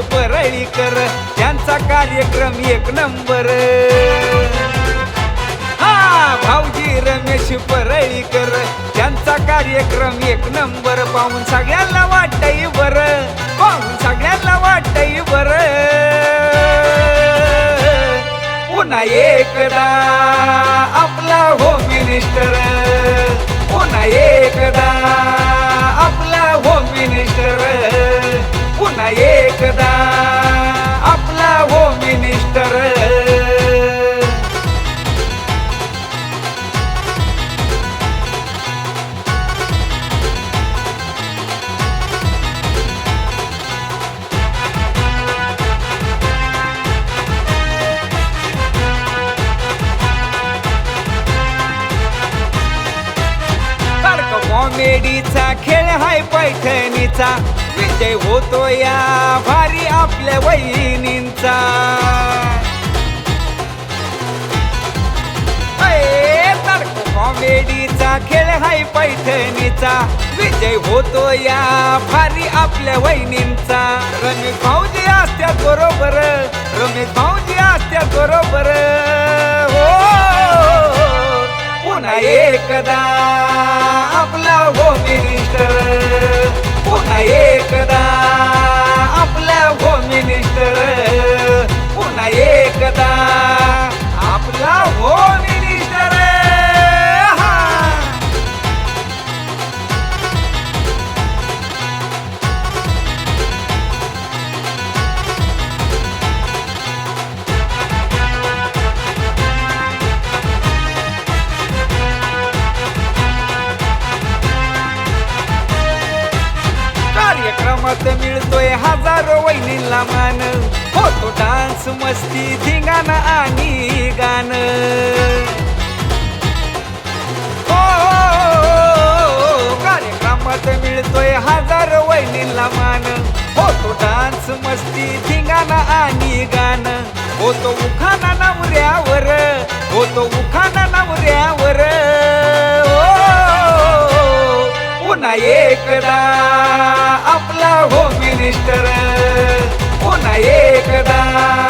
परळीकर त्यांचा कार्यक्रम एक नंबर. हा भाऊजी रमेश परळीकर त्यांचा कार्यक्रम एक नंबर. पाहून सगळ्यांना वाटतंय बरं. पाहून सगळ्यांना वाटतंय बरं. पुन्हा एकदा आपला होम मिनिस्टर पुन्हा एकदा कॉमेडीचा खेळ हाय पैठणीचा. विजय होतो या भारी आपल्या वहिनींचा. कॉमेडीचा खेळ हाय पैठणीचा. विजय होतो या भारी आपल्या वहिनींचा. रमेश भाऊजी असत्या बरोबर रमेश भाऊजी असत्या बरोबर. हो पुन्हा एकदा. कार्यक्रमात मिळतोय हजारो वहिनीला मान. होतो डान्स मस्ती धिंगाणा आणि गाणं. हो, हो, हो कार्यक्रमात मिळतोय हजारो वहिनीला मान. होतो डान्स मस्ती धिंगाणा आणि गाणं. होतो उखाना नवऱ्यावर होतो उखाना नवऱ्यावर. हो, हो पुन्हा एकदा. मिस्टर हो पुन्हा एकदा.